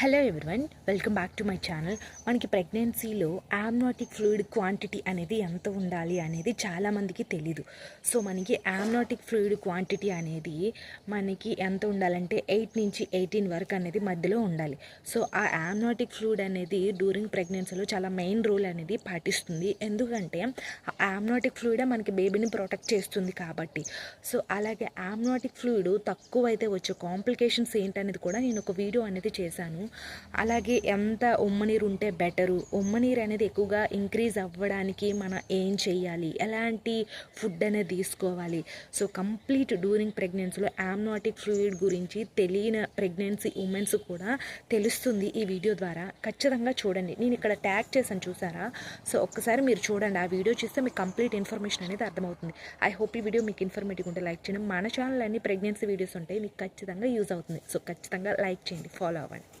Hello everyone welcome back to my channel మనకి ప్రెగ్నెన్సీలో యామ్నాటిక్ fluid quantity అనేది ఎంత ఉండాలి అనేది చాలామందికి తెలీదు. సో మనకి యామ్నాటిక్ ఫ్లూయిడ్ క్వాంటిటీ అనేది మనకి ఎంత ఉండాలంటే ఎయిట్ నుంచి ఎయిటీన్ వరకు అనేది మధ్యలో ఉండాలి. సో ఆ యామ్నాటిక్ ఫ్లూయిడ్ అనేది డ్యూరింగ్ ప్రెగ్నెన్సీలో చాలా మెయిన్ రోల్ అనేది పాటిస్తుంది. ఎందుకంటే ఆ యామ్నాటిక్ ఫ్లూయిడే మనకి బేబీని ప్రొటెక్ట్ చేస్తుంది కాబట్టి. సో అలాగే యామ్నాటిక్ ఫ్లూయిడ్ తక్కువ అయితే వచ్చే కాంప్లికేషన్స్ ఏంటనేది కూడా నేను ఒక వీడియో అనేది చేశాను. అలాగే ఎంత ఉమ్మనీరు ఉంటే బెటరు. ఉమ్మనీరు అనేది ఎక్కువగా ఇంక్రీజ్ అవ్వడానికి మనం ఏం చేయాలి ఎలాంటి ఫుడ్ అనేది తీసుకోవాలి? సో కంప్లీట్ డ్యూరింగ్ ప్రెగ్నెన్సీలో యామ్నాటిక్ ఫ్లూయిడ్ గురించి తెలియని ప్రెగ్నెన్సీ ఉమెన్స్ కూడా తెలుస్తుంది ఈ వీడియో ద్వారా. ఖచ్చితంగా చూడండి. నేను ఇక్కడ ట్యాగ్ చేశాను చూసారా? సో ఒక్కసారి మీరు చూడండి. ఆ వీడియో చూస్తే మీకు కంప్లీట్ ఇన్ఫర్మేషన్ అనేది అర్థమవుతుంది. ఐ హోప్ ఈ వీడియో మీకు ఇన్ఫర్మేటివ్ ఉంటే లైక్ చేయండి. మన ఛానల్ అన్ని ప్రెగ్నెన్సీ వీడియోస్ ఉంటాయి. మీకు ఖచ్చితంగా యూజ్ అవుతుంది. సో ఖచ్చితంగా లైక్ చేయండి. ఫాలో అవ్వండి.